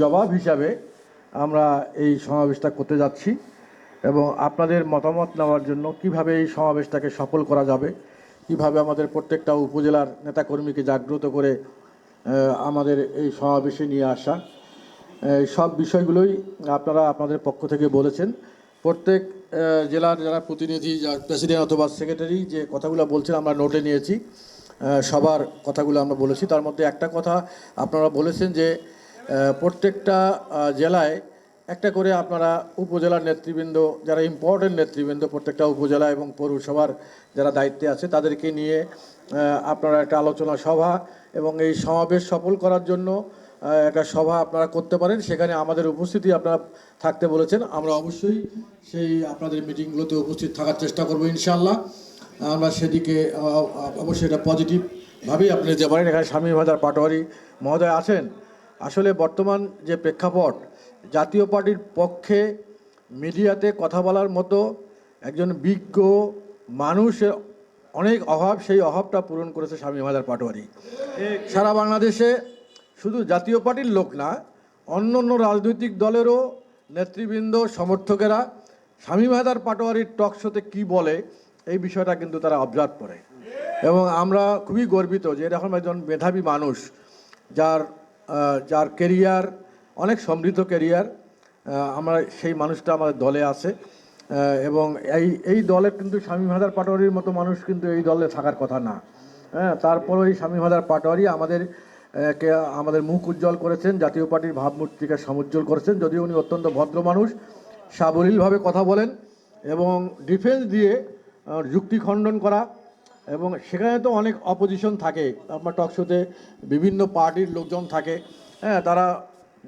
জবাব হিসাবে আমরা এই সমাবেশটা করতে যাচ্ছি এবং আপনাদের মতামত নেওয়ার জন্য কীভাবে এই সমাবেশটাকে সফল করা যাবে, কীভাবে আমাদের প্রত্যেকটা উপজেলার নেতাকর্মীকে জাগ্রত করে আমাদের এই সমাবেশে নিয়ে আসা সব বিষয়গুলোই আপনারা আপনাদের পক্ষ থেকে বলেছেন। প্রত্যেক জেলার যারা প্রতিনিধি প্রেসিডেন্ট অথবা সেক্রেটারি যে কথাগুলো বলছেন আমরা নোটে নিয়েছি সবার কথাগুলো আমরা বলেছি। তার মধ্যে একটা কথা আপনারা বলেছেন যে প্রত্যেকটা জেলায় একটা করে আপনারা উপজেলার নেতৃবৃন্দ, যারা ইম্পর্টেন্ট নেতৃবৃন্দ প্রত্যেকটা উপজেলা এবং পৌরসভার যারা দায়িত্বে আছে, তাদেরকে নিয়ে আপনারা একটা আলোচনা সভা এবং এই সমাবেশ সফল করার জন্য একটা সভা আপনারা করতে পারেন। সেখানে আমাদের উপস্থিতি আপনারা থাকতে বলেছেন। আমরা অবশ্যই সেই আপনাদের মিটিংগুলোতে উপস্থিত থাকার চেষ্টা করব ইনশাল্লাহ আমরা সেদিকে অবশ্যই এটা পজিটিভভাবেই আপনি নিতে পারেন। এখানে স্বামী বাজার পাটোয়ারি মহোদয় আছেন। আসলে বর্তমান যে প্রেক্ষাপট, জাতীয় পার্টির পক্ষে মিডিয়াতে কথা বলার মতো একজন বিজ্ঞ মানুষের অনেক অভাব, সেই অভাবটা পূরণ করেছে স্বামী বাজার পাটোয়ারি। সারা বাংলাদেশে শুধু জাতীয় পার্টির লোক না, অন্য অন্য রাজনৈতিক দলেরও নেতৃবৃন্দ, সমর্থকেরা স্বামী মাহাদার পাটোয়ারির টক শোতে কী বলে, এই বিষয়টা কিন্তু তারা অবজার্ভ করে। এবং আমরা খুবই গর্বিত যে এরকম একজন মেধাবী মানুষ, যার যার কেরিয়ার অনেক সমৃদ্ধ কেরিয়ার আমরা সেই মানুষটা আমাদের দলে আছে। এবং এই এই দলের কিন্তু স্বামী মাহাদার পাটোয়ারির মতো মানুষ কিন্তু এই দলে থাকার কথা না। হ্যাঁ তারপরে এই স্বামী মাহাদার পাটোয়ারি আমাদের কে, আমাদের মুখ উজ্জ্বল করেছেন, জাতীয় পার্টির ভাবমূর্তিকে সমুজ্জ্বল করেছেন। যদিও উনি অত্যন্ত ভদ্র মানুষ, সাবলীলভাবে কথা বলেন এবং ডিফেন্স দিয়ে যুক্তি খণ্ডন করা এবং সেখানে তো অনেক অপোজিশন থাকে। আপনার টকশোতে বিভিন্ন পার্টির লোকজন থাকে। হ্যাঁ তারা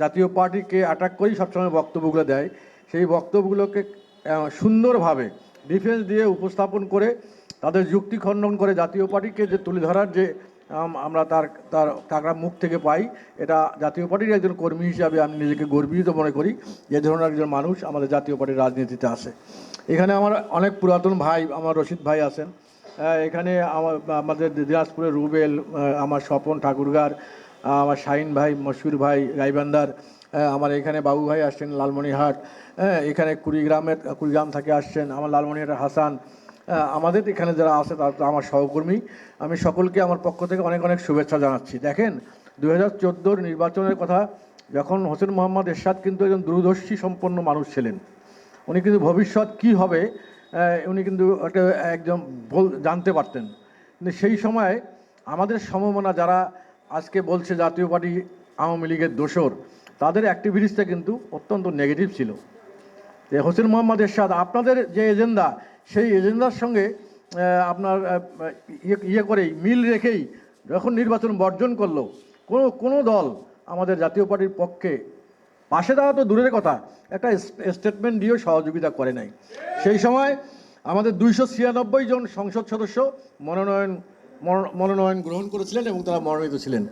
জাতীয় পার্টিকে অ্যাটাক করেই সবসময় বক্তব্যগুলো দেয়। সেই বক্তব্যগুলোকে সুন্দরভাবে ডিফেন্স দিয়ে উপস্থাপন করে তাদের যুক্তি খণ্ডন করে জাতীয় পার্টিকে যে তুলে ধরার যে আমরা তার তার তার মুখ থেকে পাই, এটা জাতীয় পার্টির একজন কর্মী হিসাবে আমি নিজেকে গর্বিত মনে করি। যে ধরনের একজন মানুষ আমাদের জাতীয় পার্টির রাজনীতিতে আসে। এখানে আমার অনেক পুরাতন ভাই, আমার রশিদ ভাই আছেন। এখানে আমাদের দিনাজপুরের রুবেল আমার স্বপন ঠাকুরগার আমার শাহিন ভাই মশহুর ভাই গাইবান্দার আহ, আমার এখানে বাবু ভাই আসছেন লালমনিরহাট হ্যাঁ এখানে কুড়িগ্রামের কুড়িগ্রাম থেকে আসছেন আমার লালমনিরহাট হাসান আমাদের এখানে যারা আছে তারা তো আমার সহকর্মী। আমি সকলকে আমার পক্ষ থেকে অনেক অনেক শুভেচ্ছা জানাচ্ছি। দেখেন দু হাজার নির্বাচনের কথা যখন হোসেন মোহাম্মদ এরশাদ কিন্তু একজন দূরদর্শী সম্পন্ন মানুষ ছিলেন উনি কিন্তু ভবিষ্যৎ কি হবে উনি কিন্তু একটা একদম বল, জানতে পারতেন। কিন্তু সেই সময় আমাদের সমমনা যারা আজকে বলছে জাতীয় পার্টি আওয়ামী লীগের দোসর তাদের অ্যাক্টিভিটিসটা কিন্তু অত্যন্ত নেগেটিভ ছিল। যে হোসেন মোহাম্মদ এরশাদ, আপনাদের যে এজেন্ডা সেই এজেন্ডার সঙ্গে আপনার ইয়ে ইয়ে করেই, মিল রেখেই যখন নির্বাচন বর্জন করল, কোনো কোনো দল আমাদের জাতীয় পার্টির পক্ষে, পাশে দাঁড়া তো দূরের কথা একটা স্টেটমেন্ট দিয়েও সহযোগিতা করে নাই। সেই সময় আমাদের দুইশো ছিয়ানব্বই জন সংসদ সদস্য মনোনয়ন, মনো- মনোনয়ন গ্রহণ করেছিলেন এবং তারা মনোনীত ছিলেন।